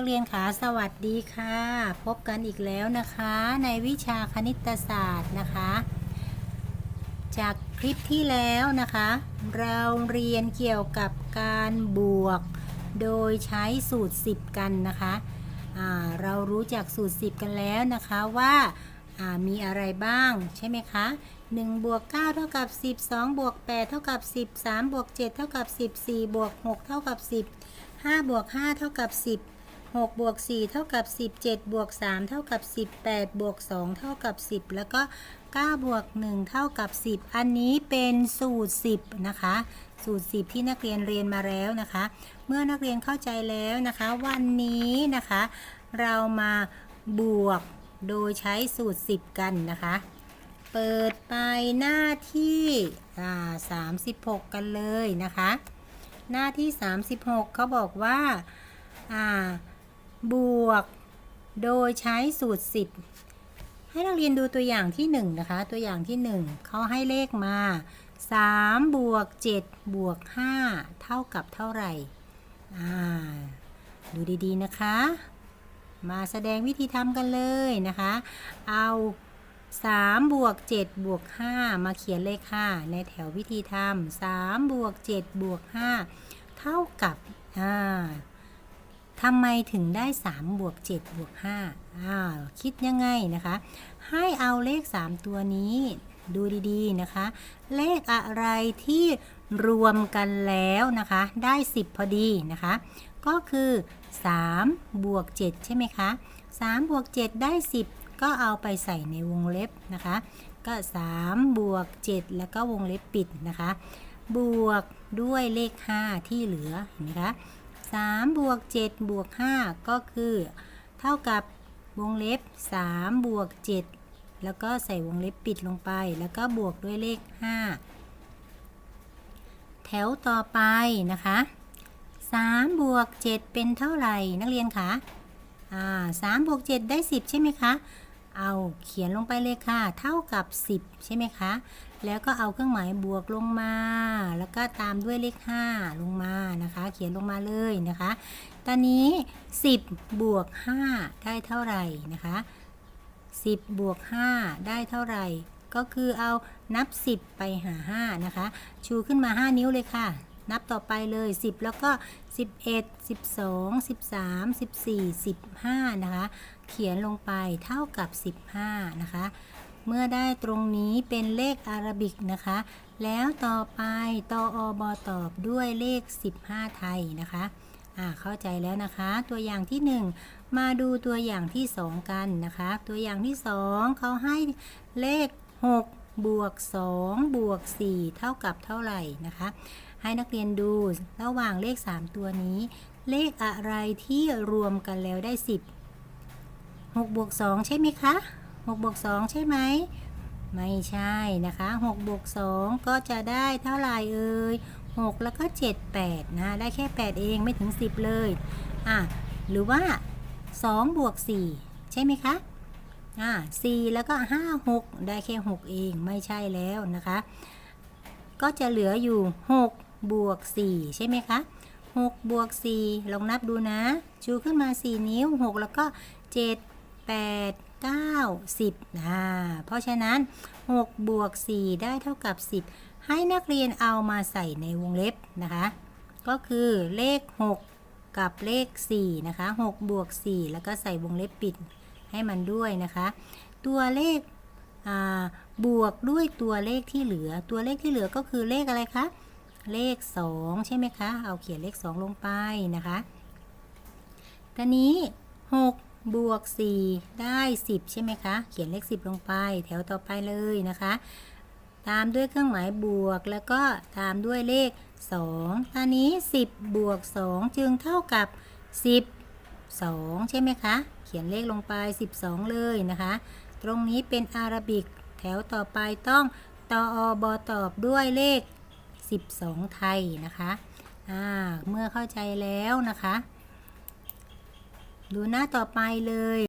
นักเรียนขาสวัสดีค่ะ พบกันอีกแล้วนะคะ ในวิชาคณิตศาสตร์นะคะ จากคลิปที่แล้วนะคะ เราเรียนเกี่ยวกับการบวก โดยใช้สูตร 10 กันนะคะเรารู้จักสูตร 10 กันแล้วนะคะว่าอ่ามีอะไรบ้างใช่ไหมคะ1บวก9เท่ากับ 10 2บวก8เท่ากับ 10 3บวก7เท่ากับ 10 4บวก6เท่ากับ 10 5บวก5เท่ากับ 10 6บวก4เท่ากับ 17 บวก 3 เท่ากับ 18 บวก 2 เท่ากับ 10 แล้วก็ 9 บวก 1 เท่ากับ 10 อันนี้เป็นสูตร 10 นะคะ สูตร 10 ที่นักเรียนเรียนมาแล้วนะคะ เมื่อนักเรียนเข้าใจแล้วนะคะ วันนี้นะคะ เรามาบวกโดยใช้สูตร 10 กันนะคะ เปิดไปหน้าที่36 กันเลยนะคะ หน้าที่ 36เขาบอกว่าอ่า บวก โดยใช้สูตร 10 ให้นักเรียนดูตัวอย่างที่ 1 นะคะ ตัวอย่างที่ 1เขาให้เลขมา 3 บวก 7 บวก 5 เท่ากับเท่าไหร่ดูดีๆนะคะ มาแสดงวิธีทำกันเลยนะคะ เอา3บวก7บวก5มาเขียนเลข5ในแถววิธีทำ3บวก7บวก5เท่ากับอ่า ทำไมถึงได้3บวก7บวก5อ้าวคิดยังไงนะคะ ให้เอาเลข 3 ตัวนี้ดูดีๆนะคะ เลขอะไรที่รวมกันแล้วนะคะ ได้ 10 พอดีนะคะ ก็คือ3บวก7ใช่ไหมคะ3บวก7ได้ 10 ก็เอาไปใส่ในวงเล็บนะคะ ก็3บวก7แล้วก็วงเล็บปิดนะคะ บวกด้วยเลข 5 ที่เหลือเห็นไหมคะ 3บวก7บวก5ก็คือ เท่ากับวงเล็บ3บวก7แล้วก็ใส่วงเล็บปิดลงไป แล้วก็บวกด้วยเลข 5 แถวต่อไปนะคะ3บวก7เป็นเท่าไหร่นักเรียนคะอ่า3บวก7ได้ 10 ใช่ไหมคะ เอาเขียนลงไปเลยค่ะ เท่ากับ 10 ใช่ไหมคะ แล้วก็เอาเครื่องหมายบวกลงมา แล้วก็ตามด้วยเลข 5 ลงมานะคะ เขียนลงมาเลยนะคะ ตอนนี้ 10 บวก 5 ได้เท่าไหร่นะคะ 10 บวก 5 ได้เท่าไหร่ ก็คือเอานับ 10 ไปหา 5 นะคะ ชูขึ้นมา 5 นิ้วเลยค่ะ นับต่อไปเลย 10 แล้วก็ 11 12 13 14 15 นะคะ เขียนลงไปเท่ากับ 15 นะคะ เมื่อได้ตรงนี้เป็นเลขอารบิกนะคะ แล้วต่อไปตออบอตอบด้วยเลข 15 ไทยนะคะอ่าเข้าใจแล้วนะคะ ตัวอย่างที่ 1 มาดูตัวอย่างที่ 2 กันนะคะ ตัวอย่างที่ 2เขาให้เลข 6 บวก 2 บวก 4 เท่ากับเท่าไหร่นะคะ ให้นักเรียนดูระหว่างเลข 3 ตัวนี้ เลขอะไรที่รวมกันแล้วได้ 10 6บวก2ใช่ไหมคะ 6บวก2ใช่ไหม ไม่ใช่นะคะ6บวก2ก็จะได้เท่าไหร่เอ่ย6แล้วก็ 7 8 นะ ได้แค่ 8 เองไม่ถึง 10 เลย อะ หรือว่า2บวก4ใช่ไหมคะ อ่า4แล้วก็ 5 6 ได้แค่ 6 เองไม่ใช่แล้วนะคะ ก็จะเหลืออยู่ 6 บวก 4 ใช่ไหมคะ6บวก4ลองนับดูนะ ชูขึ้นมา 4 นิ้ว 6 แล้วก็ 7 8 9 10นะเพราะฉะนั้น 6 บวก 4 ได้เท่ากับ 10 ให้นักเรียนเอามาใส่ในวงเล็บนะคะ ก็คือเลข 6 กับเลข 4 นะคะ 6 บวก 4 แล้วก็ใส่วงเล็บปิดให้มันด้วยนะคะ ตัวเลขบวกด้วยตัวเลขที่เหลือ ตัวเลขที่เหลือก็คือเลขอะไรคะ เลข 2 ใช่ไหมคะ เอาเขียนเลข 2 ลงไปนะคะตอนนี้ 6 บวก 4 ได้ 10 ใช่ไหมคะ เขียนเลข 10 ลงไป แถวต่อไปเลยนะคะ ตามด้วยเครื่องหมายบวกแล้วก็ตามด้วยเลข 2ตอนนี้ 10 บวก 2 จึงเท่ากับ10 2ใช่ไหมคะ เขียนเลขลงไป 12 เลยนะคะ ตรงนี้เป็นอาราบิก แถวต่อไปต้องตออบอตอบด้วยเลข 12 ไทยนะคะ เมื่อเข้าใจแล้วนะคะ ดูหน้าต่อไปเลย